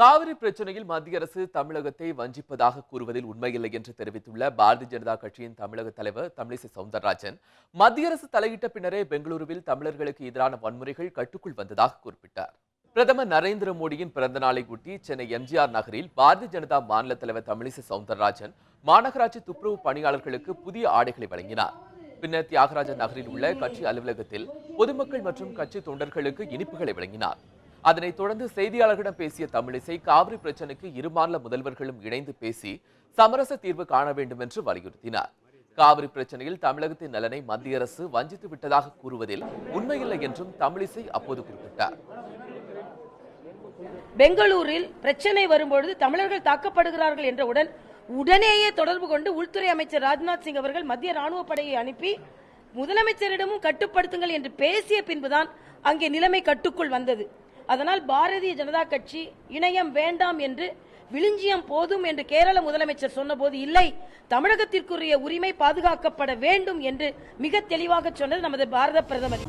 காவிரி பிரச்சனையில் மத்திய அரசு தமிழகத்தை வஞ்சிப்பதாக கூறுவதில் உண்மையில்லை என்று தெரிவித்துள்ள பாரதிய ஜனதா கட்சியின் தமிழக தலைவர் தமிழிசை சவுந்தரராஜன் மத்திய அரசு தலையிட்ட பின்னரே பெங்களூருவில் தமிழர்களுக்கு எதிரான வன்முறைகள் கட்டுக்குள் வந்ததாக குறிப்பிட்டார். பிரதமர் நரேந்திர மோடியின் பிறந்த நாளை ஒட்டி சென்னை எம்ஜிஆர் நகரில் பாரதிய ஜனதா மாநில தலைவர் தமிழிசை சவுந்தரராஜன் மாநகராட்சி துப்புரவு பணியாளர்களுக்கு புதிய ஆடைகளை வழங்கினார். பின்னர் தியாகராஜன் நகரில் உள்ள கட்சி அலுவலகத்தில் பொதுமக்கள் மற்றும் கட்சி தொண்டர்களுக்கு இனிப்புகளை வழங்கினார். அதனைத் தொடர்ந்து செய்தியாளர்களிடம் பேசிய தமிழிசை காவிரி பிரச்சனைக்கு இரு மாநில முதல்வர்களும் இணைந்து பேசி சமரச தீர்வு காண வேண்டும் என்று வலியுறுத்தினார். காவிரி பிரச்சனையில் தமிழகத்தின் நலனை மத்திய அரசு வஞ்சித்து விட்டதாக கூறுவதில் உண்மையில்லை என்றும் தமிழிசை அப்போது குறிப்பிட்டார். பெங்களூரில் பிரச்சனை வரும்பொழுது தமிழர்கள் தாக்கப்படுகிறார்கள் என்றவுடன் உடனேயே தொடர்பு கொண்டு உள்துறை அமைச்சர் ராஜ்நாத் சிங் அவர்கள் மத்திய ராணுவ படையை அனுப்பி முதலமைச்சரிடமும் கட்டுப்படுத்துங்கள் என்று பேசிய பின்புதான் அங்கே நிலைமை கட்டுக்குள் வந்தது. அதனால் பாரதிய ஜனதா கட்சி இணையம் வேண்டாம் என்று விழுஞ்சியம் போதும் என்று கேரள முதலமைச்சர் சொன்னபோது இல்லை. தமிழகத்திற்குரிய உரிமை பாதுகாக்கப்பட வேண்டும் என்று மிக தெளிவாக சொன்னது நமது பாரத பிரதமர்.